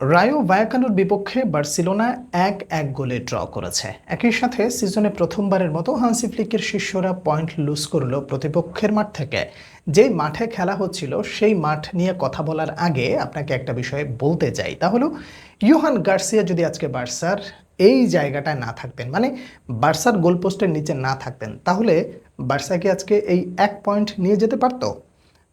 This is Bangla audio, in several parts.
রায়ো ভায়াকানোর বিপক্ষে বার্সিলোনা এক এক গোলে ড্র করেছে। একই সাথে সিজনে প্রথমবারের মতো হান্সি ফ্লিকের শিষ্যরা পয়েন্ট লুজ করল প্রতিপক্ষের মাঠ থেকে। যেই মাঠে খেলা হচ্ছিল, সেই মাঠ নিয়ে কথা বলার আগে আপনাকে একটা বিষয়ে বলতে চাই। তা হলো, ইউহান গার্সিয়া যদি আজকে বার্সার এই জায়গাটায় না থাকতেন মানে বার্সার গোলপোস্টের নিচে না থাকতেন, তাহলে বার্সা কি আজকে এই এক পয়েন্ট নিয়ে যেতে পারতো?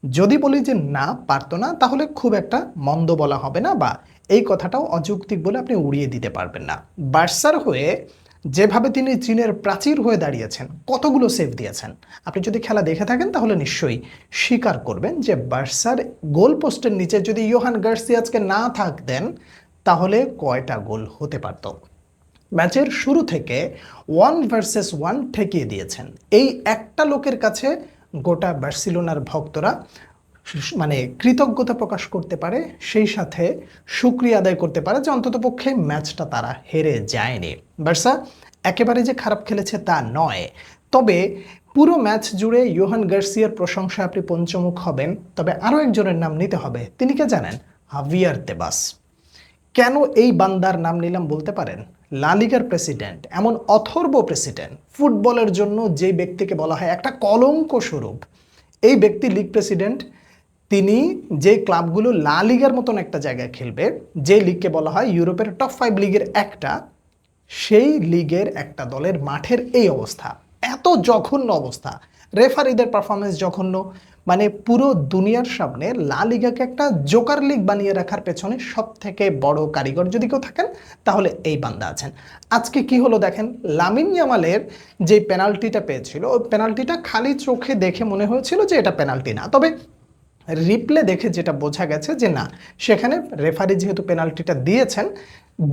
যদি বলি যে না পারতো না, তাহলে খুব একটা মন্দ বলা হবে না বা এই কথাটাও অযৌক্তিক বলে আপনি উড়িয়ে দিতে পারবেন না। বার্সার হয়ে যেভাবে তিনি চীনের প্রাচীর হয়ে দাঁড়িয়েছেন, কতগুলো সেভ দিয়েছেন, আপনি যদি খেলা দেখে থাকেন তাহলে নিশ্চয়ই স্বীকার করবেন যে বার্সার গোল পোস্টের নিচে যদি ইয়োহান গার্সি আজকে না থাকতেন, তাহলে কয়টা গোল হতে পারতো? ম্যাচের শুরু থেকে ওয়ান ভার্সেস ওয়ান ঠেকিয়ে দিয়েছেন। এই একটা লোকের কাছে গোটা বার্সিলোনার ভক্তরা মানে কৃতজ্ঞতা প্রকাশ করতে পারে, সেই সাথে সুক্রিয়া আদায় করতে পারে যে অন্ততপক্ষে ম্যাচটা তারা হেরে যায়নি। বার্সা একেবারে যে খারাপ খেলেছে তা নয়। তবে পুরো ম্যাচ জুড়ে ইয়োহান গার্সিয়ার প্রশংসা আপনি পঞ্চমুখ হবেন, তবে আরও একজনের নাম নিতে হবে। তিনি কে জানেন? Javier Tebas. কেন এই বান্দার নাম নিলাম বলতে পারেন? লালিগার প্রেসিডেন্ট, এমন অথর্ব প্রেসিডেন্ট, ফুটবলের জন্য যে ব্যক্তিকে বলা হয় একটা কলঙ্ক স্বরূপ, এই ব্যক্তি লিগ প্রেসিডেন্ট, তিনি যে ক্লাবগুলো লা লিগার মতন একটা জায়গায় খেলবে, যে লিগকে বলা হয় ইউরোপের টপ ফাইভ লিগের একটা, সেই লিগের একটা দলের মাঠের এই অবস্থা। এত জঘন্য অবস্থা। রেফারিদের পারফরমেন্স জঘন্য। মানে পুরো দুনিয়ার সামনে লা লিগাকে একটা জোকার লিগ বানিয়ে রাখার পেছনে সব থেকে বড় কারিগর যদি কেউ থাকেন, তাহলে এই বান্দা আছেন। আজকে কি হলো দেখেন, লামিন ইয়ামালের যে পেনাল্টিটা পেয়েছিল, ওই পেনাল্টিটা খালি চোখে দেখে মনে হয়েছিল যে এটা পেনাল্টি না। তবে রিপ্লে দেখে যেটা বোঝা গেছে যে না, সেখানে রেফারি যেহেতু পেনাল্টিটা দিয়েছেন,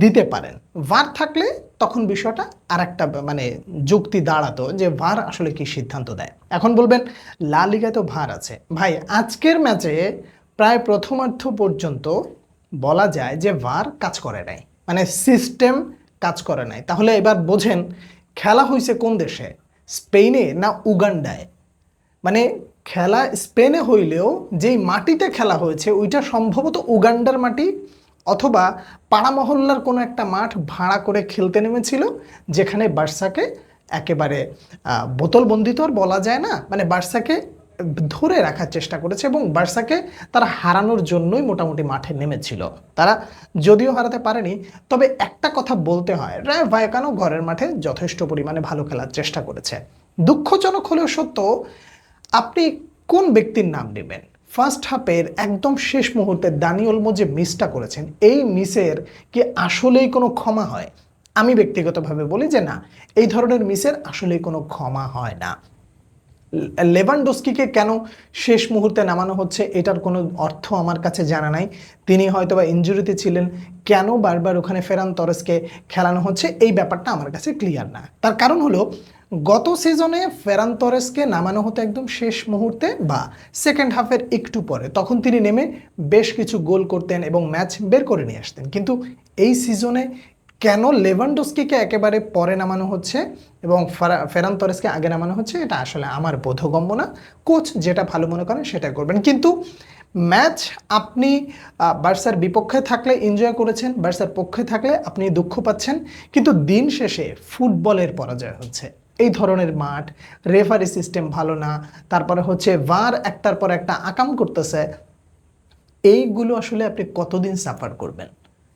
দিতে পারেন। ভার থাকলে তখন বিষয়টা আর একটা মানে যুক্তি দাঁড়াতো যে ভার আসলে কি সিদ্ধান্ত দেয়। এখন বলবেন, লা লিগায় তো ভার আছে। ভাই, আজকের ম্যাচে প্রায় প্রথমার্ধ পর্যন্ত বলা যায় যে ভার কাজ করে নাই। মানে সিস্টেম কাজ করে নাই। তাহলে এবার বোঝেন, খেলা হয়েছে কোন দেশে? স্পেনে না উগান্ডায়? মানে খেলা স্পেনে হইলেও যেই মাটিতে খেলা হয়েছে, ওইটা সম্ভবত উগান্ডার মাটি অথবা পাড়া মহল্লার কোনো একটা মাঠ ভাড়া করে খেলতে নেমেছিল, যেখানে বার্সাকে একেবারে বোতলবন্দি তো আর বলা যায় না মানে বার্সাকে ধরে রাখার চেষ্টা করেছে এবং বার্সাকে তারা হারানোর জন্যই মোটামুটি মাঠে নেমেছিল। তারা যদিও হারাতে পারেনি, তবে একটা কথা বলতে হয়, রায় ভায়াকানো ঘরের মাঠে যথেষ্ট পরিমাণে ভালো খেলার চেষ্টা করেছে। দুঃখজনক হলেও সত্য, আপনি কোন ব্যক্তির নাম নেবেন? ফার্স্ট হাফের একদম শেষ মুহূর্তে দানি ওলমো যে মিসটা করেছেন। এই মিসের কি আসলেই কোনো ক্ষমা হয়? আমি ব্যক্তিগতভাবে বলি যে না, এই ধরনের মিসের আসলেই কোনো ক্ষমা হয় না। লেভানডোস্কিকে কেন শেষ মুহূর্তে নামানো হচ্ছে এটার কোনো অর্থ আমার কাছে জানা নাই। তিনি হয়তো বা ইঞ্জুরিতে ছিলেন, কেন বারবার ওখানে ফেরান তরেসকে খেলানো হচ্ছে? এই ব্যাপারটা আমার কাছে ক্লিয়ার না। তার কারণ হলো গত সিজনে ফেরান তরেসকে নামানো হতো একদম শেষ মুহূর্তে বা সেকেন্ড হাফের একটু পরে। তখন তিনি নেমে বেশ কিছু গোল করতেন এবং ম্যাচ বের করে নিয়ে আসতেন। কিন্তু এই সিজনে কেন লেভানডোস্কিকে একেবারে পরে নামানো হচ্ছে এবং ফারা- ফেরান তরেসকে আগে নামানো হচ্ছে, এটা আসলে আমার বোধগম্য না। কোচ যেটা ভালো মনে করেন সেটা করবেন। কিন্তু ম্যাচ আপনি বার্সার বিপক্ষে থাকলে এনজয় করেছেন, বার্সার পক্ষে থাকলে আপনি দুঃখ পাচ্ছেন। কিন্তু দিন শেষে ফুটবলের পরাজয় হচ্ছে। এই ধরনের মাঠ রেফারি সিস্টেম ভালো না, তারপরে হচ্ছে ভার একটার পর একটা আকাম করতেছে, এইগুলো আসলে আপনি কতদিন সাফার করবেন?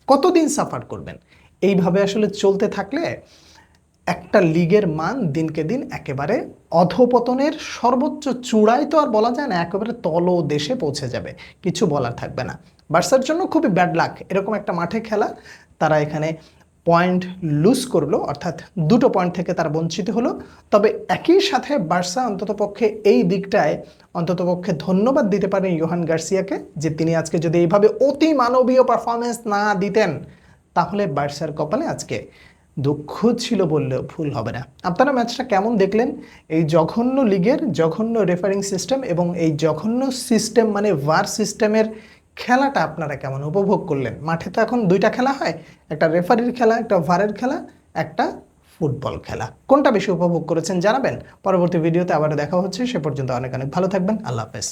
কতদিন সাফার করবেন? এইভাবে আসলে চলতে থাকলে একটা লিগের মান দিনকে দিন একেবারে অধপতনের সর্বোচ্চ চূড়ায় তো আর বলা যায় না, একেবারে তল দেশে পৌঁছে যাবে, কিছু বলার থাকবে না। বার্সার জন্য খুবই ব্যাড লাক এরকম একটা মাঠে খেলা, তারা এখানে পয়েন্ট লুজ করল, অর্থাৎ দুটো পয়েন্ট থেকে তারা বঞ্চিত হলো। তবে একই সাথে বার্সা অন্ততপক্ষে এই দিকটায় অন্ততপক্ষে ধন্যবাদ দিতে পারেন ইয়োহান গার্সিয়াকে, যে তিনি আজকে যদি এইভাবে অতি মানবীয় পারফরমেন্স না দিতেন, তাহলে বার্সার কপালে আজকে দুঃখ ছিল বললেও ভুল হবে না। আপনারা ম্যাচটা কেমন দেখলেন? এই জঘন্য লিগের জঘন্য রেফারিং সিস্টেম এবং এই জঘন্য সিস্টেম মানে ভার সিস্টেমের খেলাটা আপনারা কেমন উপভোগ করলেন? মাঠে তো এখন দুইটা খেলা হয়, একটা রেফারির খেলা, একটা ভারের খেলা, একটা ফুটবল খেলা। কোনটা বেশি উপভোগ করেছেন জানাবেন? পরবর্তী ভিডিওতে আবার দেখা হচ্ছে, সে পর্যন্ত অনেক অনেক ভালো থাকবেন, আল্লাহ হাফেজ।